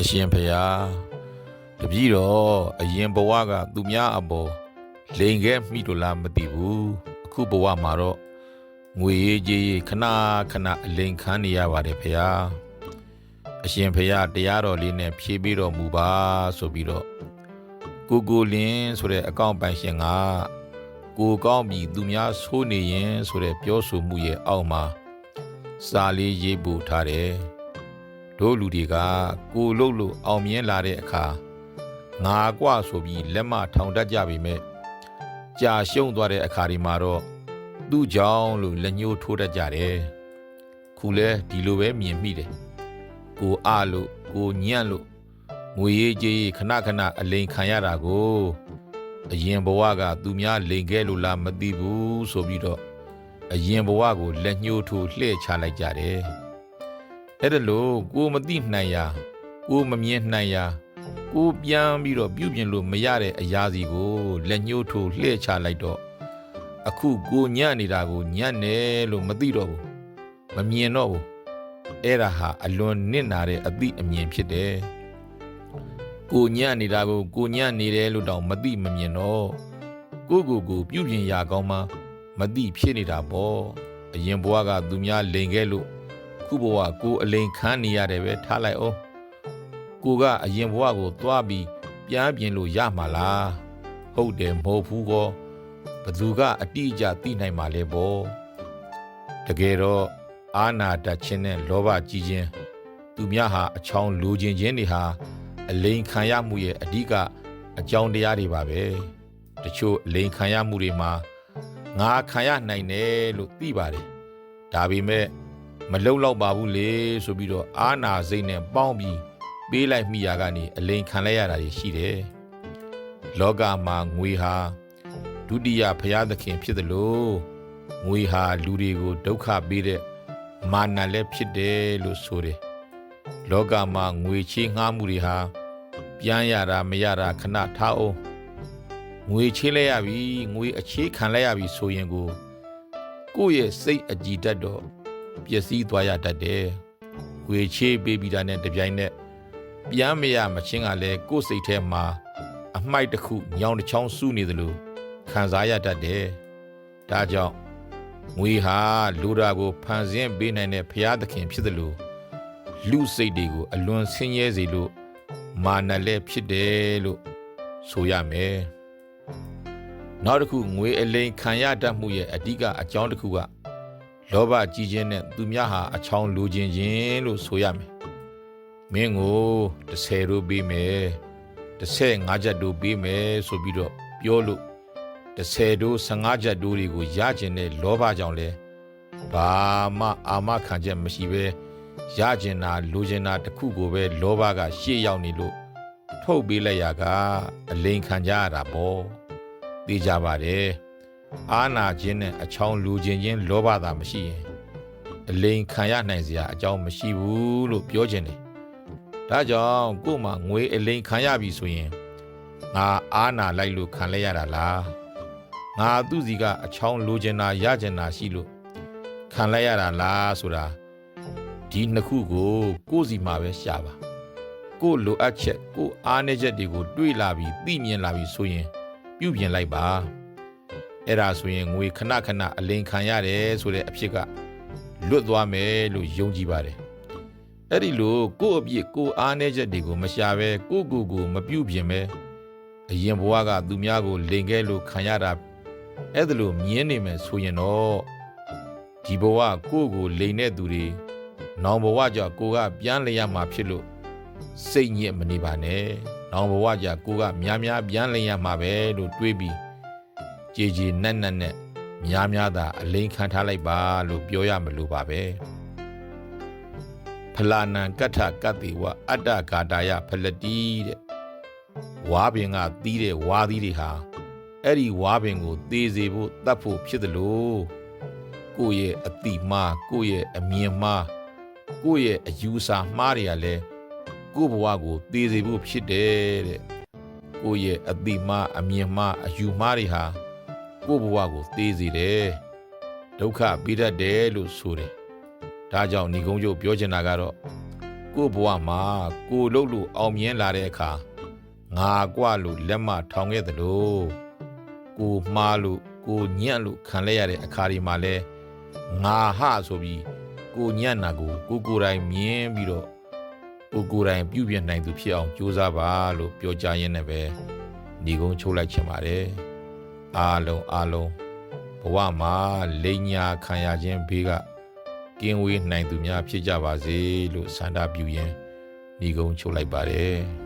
အရှင်ဖျားတပည့်တော်အရင်ဘဝကသူများအပေါ်လိန်ခဲ့မိလို့လားမသိဘူးအခုဘဝမှာတော့ငွေရေးကြေးရေးခဏခဏအလိန်ခံနေရပါတယ်ဖျားအရှင်ဖျားတရားတော်လေးနဲ့ဖြေပြီးတော်မူပါဆိုပြီးတော့ကိုကိုလင်းဆိုတဲ့အကောင့်ပိုင်ရှင်ကကိုကောင်းပြီးသူများဆိုးနေရင်ဆိုတဲ့ပြောဆိုမှုရဲ့အောက်မှာစာလေးရေးပို့ထားတယ် တို့လူတွေကကိုလှုပ်လို့အောင်မြင်လာတဲ့အခါငါကွဆိုပြီးလက်မထောင်တတ်ကြပြီမဲ့ကြာရှုံးသွားတဲ့အခါဒီမှာတော့သူ့ကြောင့်လို့လက်ညှိုးထိုးတတ်ကြတယ်ခုလဲဒီလိုပဲမြင်မိတယ်ကိုအားလို့ကိုညံ့လို့ငွေရေးကြေးရေးခဏခဏအလိန်ခံရတာကိုအရင်ဘဝကသူများလိန်ခဲ့လို့လားမသိဘူးဆိုပြီးတော့အရင်ဘဝကိုလက်ညှိုးထိုးလှည့်ချလိုက်ကြတယ် အဲ့ဒါလို့ကိုမသိနိုင်ရာကိုမမြင်နိုင်ရာကိုပြန်ပြီးတော့ပြုပြင်လို့မရတဲ့အရာစီကိုလက်ညှိုးထိုးလှည့်ချလိုက်တော့အခုကိုညံ့နေတာကိုညံ့တယ်လို့မသိတော့ဘူးမမြင်တော့ဘူးအဲ့ဒါဟာအလွန်နစ်နာတဲ့အသည့်အမြင်ဖြစ်တယ်ကိုညံ့နေတာကိုကိုညံ့နေတယ်လို့တောင်မသိမမြင်တော့ကိုကိုကိုပြုပြင်ရာကောင်းမှမသိဖြစ်နေတာပေါ့အရင်ဘဝကသူများလိန်ခဲ့လို့ ခုဘဝကိုအလိန်ခန်းနေရတယ်ပဲထားလိုက်အောင်ကိုကအရင်ဘဝကိုသွားပြီးပြန်ပြင်လို့ရမှာလားဟုတ်တယ်မဟုတ်ဘူးကောဘသူကအတိအကျသိနိုင်မှာလဲပေါ့တကယ်တော့အာနာတတ်ခြင်းနဲ့လောဘကြီးခြင်းသူများဟာအချောင်းလူချင်းချင်းတွေဟာအလိန်ခံရမှုရဲ့အဓိကအကြောင်းတရားတွေပါပဲတချို့အလိန်ခံရမှုတွေမှာငါခံရနိုင်တယ်လို့သိပါတယ်ဒါပေမဲ့ မလုံလောက်ပါဘူးလေဆိုပြီးတော့အာနာစိတ်နဲ့ပေါင်းပြီးပေးလိုက်မိရာကနေအလိန်ခံလိုက်ရတာရှိတယ်။လောကမှာငွေဟာဒုတိယဘုရားသခင်ဖြစ်တယ်လို့ငွေဟာလူတွေကိုဒုက္ခပေးတဲ့မာနလည်းဖြစ်တယ်လို့ဆိုတယ်။လောကမှာငွေချေးငှားမှုတွေဟာပြန်ရတာမရတာခဏထားအောင်ငွေချေးလိုက်ရပြီငွေအခြေးခံလိုက်ရပြီဆိုရင်ကိုကိုယ့်ရဲ့စိတ်အကြည်တတ်တော့ ပျက်စီးသွားရတတ်တယ်။ဝေချေးပေးပြီးတာနဲ့တပြိုင်နက်ပြန်မရမချင်းကလည်းကိုယ်စိတ်ထဲမှာအမိုက်တစ်ခုညောင်တစ်ချောင်းစုနေသလိုခံစားရတတ်တယ်။ဒါကြောင့်ငွေဟာလူတာကိုဖန်ဆင်းပေးနိုင်တဲ့ဘုရားသခင်ဖြစ်တယ်လို့လူစိတ်တွေကိုအလွန်ဆင်းရဲစေလို့မာနလည်းဖြစ်တယ်လို့ဆိုရမယ်။နောက်တစ်ခုငွေအလိန်ခံရတတ်မှုရဲ့အဓိကအကြောင်းတစ်ခုက လောဘကြီးခြင်းနဲ့သူများဟာအချောင်းလူချင်းချင်းလို့ဆိုရမယ်။မင်းကို30တို့ပေးမယ်။35ချက်တို့ပေးမယ်ဆိုပြီးတော့ပြောလို့30တို့15ချက်တို့တွေကိုရကျင်တဲ့လောဘကြောင့်လဲဘာမှအာမခံချက်မရှိပဲရကျင်တာလူကျင်တာတစ်ခုကိုပဲလောဘကရှေ့ရောက်နေလို့ထုတ်ပေးလိုက်ရကအလိန်ခံကြရတာပေါ့။သိကြပါတယ်။ အာနာခြင်းနဲ့အချောင်းလူချင်းချင်းလောဘသာမရှိရင်အလိန်ခံရနိုင်စရာအကြောင်းမရှိဘူးလို့ပြောခြင်းတယ်။ဒါကြောင့်ကို့မှာငွေအလိန်ခံရပြီဆိုရင်ငါအာနာလိုက်လို့ခံလဲရတာလား။ငါသူ့စီကအချောင်းလူချင်းတာရချင်တာရှိလို့ခံလဲရတာလားဆိုတာဒီနှစ်ခုကို ကို့စီမှာပဲရှာပါ။ကို့လိုအပ်ချက်ကို့အားနည်းချက်တွေကိုတွေးလာပြီးသိမြင်လာပြီးဆိုရင် ပြုပြင်လိုက်ပါ။ အဲ့ဒါဆိုရင်ငွေခဏခဏအလိန်ခံရတယ်ဆိုတဲ့အဖြစ်ကလွတ်သွားမယ်လို့ယုံကြည်ပါတယ်အဲ့ဒီလိုကိုယ့်အပြစ်ကိုယ်အားနည်းချက်တွေကိုမရှာပဲကိုယ့်ကိုယ်ကိုမပြုတ်ပြင်ပဲအရင်ဘဝကသူများကိုလိန်ခဲ့လို့ခံရတာအဲ့ဒါလို့မြင်နေမယ်ဆိုရင်တော့ဒီဘဝကိုယ့်ကိုလိန်တဲ့သူတွေနောင်ဘဝကြကိုကပြန်လည်ရမှာဖြစ်လို့စိတ်ညစ်မနေပါနဲ့နောင်ဘဝကြကိုကများများပြန်လည်ရမှာပဲလို့တွေးပြီး ကြည်ကြည်နက်နက်နဲ့များများသာအလိန်ခံထားလိုက်ပါလို့ပြောရမလို့ပါပဲဖလာနံကထကတ္တိဝအတ္တဂါတာယဖလတိတဲ့ဝါပင်ကသီးတဲ့ဝါသီးတွေဟာအဲ့ဒီဝါပင်ကိုသေစေဖို့တတ်ဖို့ဖြစ်တယ်လို့ကိုယ့်ရဲ့အတိမှားကိုယ့်ရဲ့အမြင်မှားကိုယ့်ရဲ့အယူဆမှားတွေကလည်းကိုယ့်ဘဝကိုသေစေဖို့ဖြစ်တယ်တဲ့ကိုယ့်ရဲ့အတိမအမြင်မှအယူမှားတွေဟာ ကိုယ့်ဘဝကိုသေစေတယ်ဒုက္ခပေးတတ်တယ်လို့ဆိုတယ်ဒါကြောင့်ညီကုန်းချုပ်ပြောချင်တာကတော့ ကိုယ့်ဘဝမှာကိုယ်လုပ်လို့အောင်မြင်လာတဲ့အခါငါกว่าလို့လက်မထောင်ခဲ့သလိုကိုမှားလို့ကိုညံ့လို့ခံလဲရတဲ့အခါဒီမှာလဲငါဟဆိုပြီးကိုညံ့တာကိုကိုကိုယ်တိုင်မြင်ပြီးတော့ကိုကိုယ်တိုင်ပြုပြင်နိုင်သူဖြစ်အောင်ကြိုးစားပါလို့ပြောကြရင်းနဲ့ပဲညီကုန်းချိုးလိုက်ချင်ပါတယ် အားလုံးအားလုံးဘဝမှာလိန်ညာခံရခြင်းဘေးကကင်းဝေးနိုင်သူများဖြစ်ကြပါစေလို့ဆန္ဒပြုရင်းညီကုန်းချုပ်လိုက်ပါတယ်